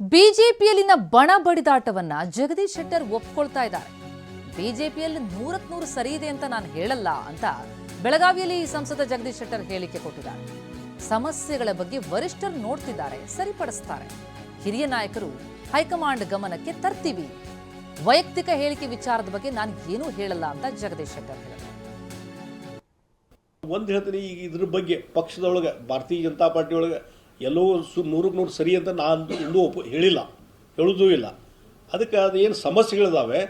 ಬಿಜೆಪಿಯಲ್ಲಿನ ಬಣ ಬಡಿದಾಟವನ್ನ ಜಗದೀಶ್ ಶೆಟ್ಟರ್ ಒಪ್ಕೊಳ್ತಾ ಇದ್ದಾರೆ. ಬಿಜೆಪಿಯಲ್ಲಿ ನೂರಕ್ ನೂರು ಸರಿ ಇದೆ ಅಂತ ನಾನು ಹೇಳಲ್ಲ ಅಂತ ಬೆಳಗಾವಿಯಲ್ಲಿ ಈ ಸಂಸದ ಜಗದೀಶ್ ಶೆಟ್ಟರ್ ಹೇಳಿಕೆ ಕೊಟ್ಟಿದ್ದಾರೆ. ಸಮಸ್ಯೆಗಳ ಬಗ್ಗೆ ವರಿಷ್ಠರು ನೋಡ್ತಿದ್ದಾರೆ, ಸರಿಪಡಿಸ್ತಾರೆ. ಹಿರಿಯ ನಾಯಕರು ಹೈಕಮಾಂಡ್ ಗಮನಕ್ಕೆ ತರ್ತೀವಿ. ವೈಯಕ್ತಿಕ ಹೇಳಿಕೆ ವಿಚಾರದ ಬಗ್ಗೆ ನಾನು ಏನೂ ಹೇಳಲ್ಲ ಅಂತ ಜಗದೀಶ್ ಶೆಟ್ಟರ್ ಹೇಳಿದರು ಒಂದು ಹೇಳ್ತೀನಿ, ಈಗ ಇದ್ರ ಬಗ್ಗೆ ಪಕ್ಷದೊಳಗೆ, ಭಾರತೀಯ ಜನತಾ ಪಾರ್ಟಿ ಒಳಗೆ ಎಲ್ಲೋ ಸು ನೂರಕ್ಕೆ ನೂರು ಸರಿ ಅಂತ ನಾನು ಇನ್ನೂ ಒಪ್ಪು ಹೇಳಿಲ್ಲ. ಹೇಳೋದೂ ಇಲ್ಲ. ಅದಕ್ಕೆ ಅದು ಏನು ಸಮಸ್ಯೆಗಳಿದಾವೆ,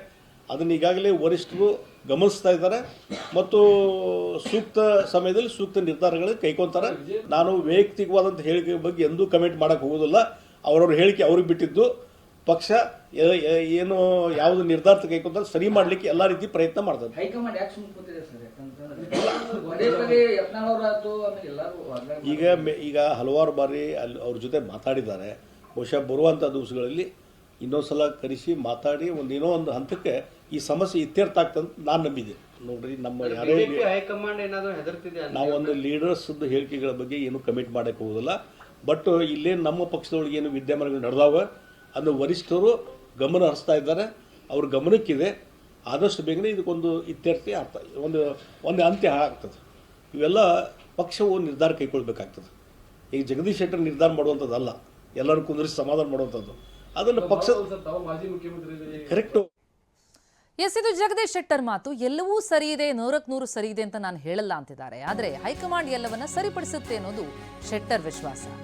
ಅದನ್ನ ಈಗಾಗಲೇ ವರಿಷ್ಠರು ಗಮನಿಸ್ತಾ ಇದ್ದಾರೆ ಮತ್ತು ಸೂಕ್ತ ಸಮಯದಲ್ಲಿ ಸೂಕ್ತ ನಿರ್ಧಾರಗಳು ಕೈಕೊಂತಾರೆ ನಾನು ವೈಯಕ್ತಿಕವಾದಂಥ ಹೇಳಿಕೆ ಬಗ್ಗೆ ಎಂದೂ ಕಮೆಂಟ್ ಮಾಡೋಕ್ಕೆ ಹೋಗೋದಿಲ್ಲ. ಅವರವ್ರ ಹೇಳಿಕೆ ಅವ್ರಿಗೆ ಬಿಟ್ಟಿದ್ದು. ಪಕ್ಷ ಏನು ಯಾವುದು ನಿರ್ಧಾರ ಕೈಗೊಂತಾರೆ ಸರಿ ಮಾಡ್ಲಿಕ್ಕೆ ಎಲ್ಲಾ ರೀತಿ ಪ್ರಯತ್ನ ಮಾಡ್ತದೆ. ಈಗ ಮೆ- ಈಗ ಹಲವಾರು ಬಾರಿ ಅಲ್ಲಿ ಅವ್ರ ಜೊತೆ ಮಾತಾಡಿದ್ದಾರೆ. ಬಹುಶಃ ಬರುವಂಥ ದಿವಸಗಳಲ್ಲಿ ಇನ್ನೊಂದ್ಸಲ ಕರೆಸಿ ಮಾತಾಡಿ ಒಂದು ಏನೋ ಒಂದು ಹಂತಕ್ಕೆ ಈ ಸಮಸ್ಯೆ ಇತ್ಯರ್ಥ ಆಗ್ತದೆ ಅಂತ ನಾನು ನಂಬಿದೆ. ನೋಡ್ರಿ ನಮ್ಮ ಯಾರೇ ನಾವು ಒಂದು ಲೀಡರ್ಸ್ ಹೇಳಿಕೆಗಳ ಬಗ್ಗೆ ಏನು ಕಮಿಟ್ ಮಾಡಕ್ಕೆ ಹೋಗುದಿಲ್ಲ. ಬಟ್ ಇಲ್ಲೇ ನಮ್ಮ ಪಕ್ಷದೊಳಗೆ ಏನು ವಿದ್ಯಮಾನಗಳು ನಡೆದಾವೆ ಅದನ್ನು ವರಿಷ್ಠರು ಗಮನ ಹರಿಸ್ತಾ ಇದ್ದಾರೆ. ಅವ್ರ ಗಮನಕ್ಕಿದೆ. ಆದಷ್ಟು ಬೇಗನೆ ಇದಕ್ಕೊಂದು ಇತ್ಯರ್ಥಿ ಅರ್ಥ ಒಂದು ಒಂದು ಅಂತ್ಯ ಆಗ್ತದೆ. ಇವೆಲ್ಲ ಪಕ್ಷವು ನಿರ್ಧಾರ ಕೈಗೊಳ್ಬೇಕಾಗ್ತದೆ. ಈಗ ಜಗದೀಶ್ ಶೆಟ್ಟರ್ ನಿರ್ಧಾರ ಮಾಡುವಂಥದ್ದಲ್ಲ ಎಲ್ಲರೂ ಕುಂದ್ರಿಸಿ ಸಮಾಧಾನ ಮಾಡುವಂಥದ್ದು. ಅದನ್ನು ಪಕ್ಷ ಕರೆಕ್ಟ್ ಎಸ್ ಇದು ಜಗದೀಶ್ ಶೆಟ್ಟರ್ ಮಾತು. ಎಲ್ಲವೂ ಸರಿ ಇದೆ ನೂರಕ್ ನೂರು ಸರಿ ಇದೆ ಅಂತ ನಾನು ಹೇಳಲ್ಲ ಅಂತಿದ್ದಾರೆ. ಆದರೆ ಹೈಕಮಾಂಡ್ ಎಲ್ಲವನ್ನ ಸರಿಪಡಿಸುತ್ತೆ ಅನ್ನೋದು ಶೆಟ್ಟರ್ ವಿಶ್ವಾಸ.